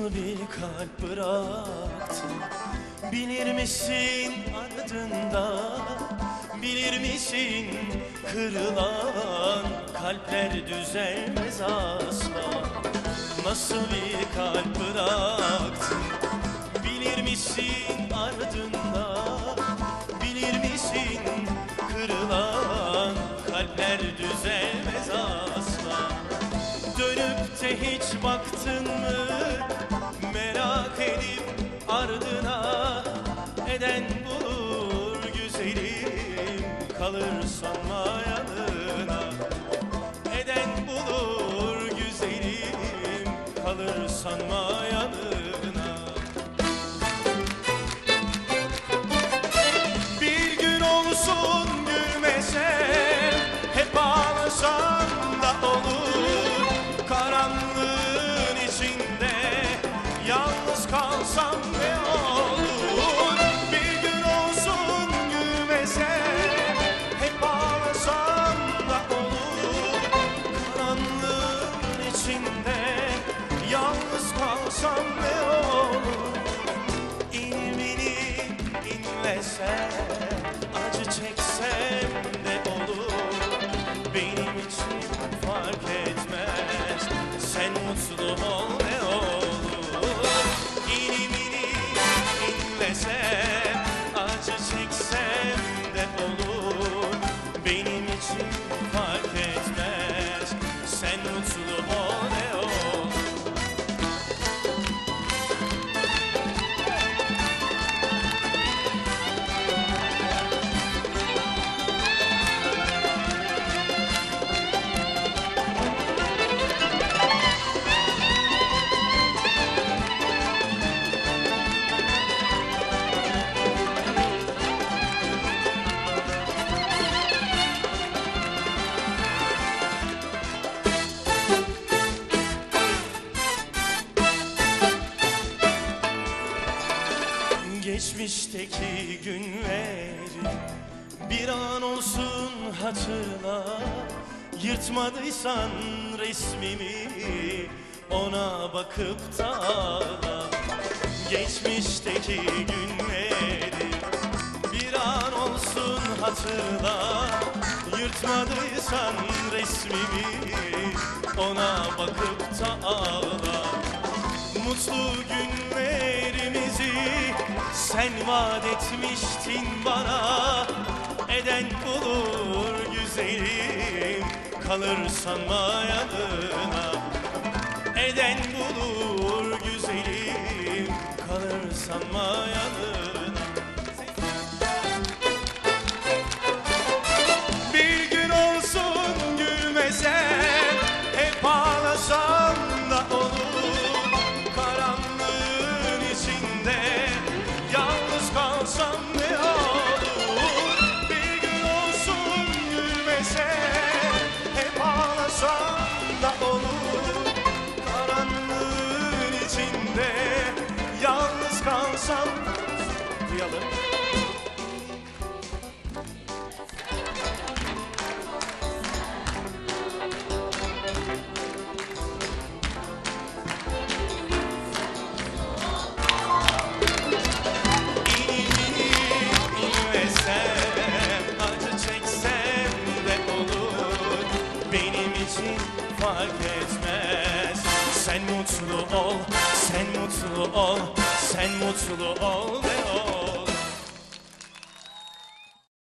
kalp bıraktın. Bilir misin ardında? Bilir misin kırılan kalpler düzelmez asla? Nasıl bir kalp bıraktın? Bilir misin ardında Eden bulur güzelim kalır sanma Kalsam ne olur? İlmini inlesem Acı çeksem de olur? Benim için fark etmez Sen mutlu ol ne olur? İlmini inlesem Geçmişteki günleri bir an olsun hatırla. Yırtmadıysan resmimi ona bakıp da Geçmişteki günleri bir an olsun hatırla. Yırtmadıysan resmimi ona bakıp da ağla Mutlu günlerimizi sen vaat etmiştin bana. Eden bulur güzelim kalır sanma yanına Eden bulur güzelim kalır sanma yanına Kalsam Duyalım. Fark etmez. Sen mutlu ol, sen mutlu ol Sen mutlu ol ve ol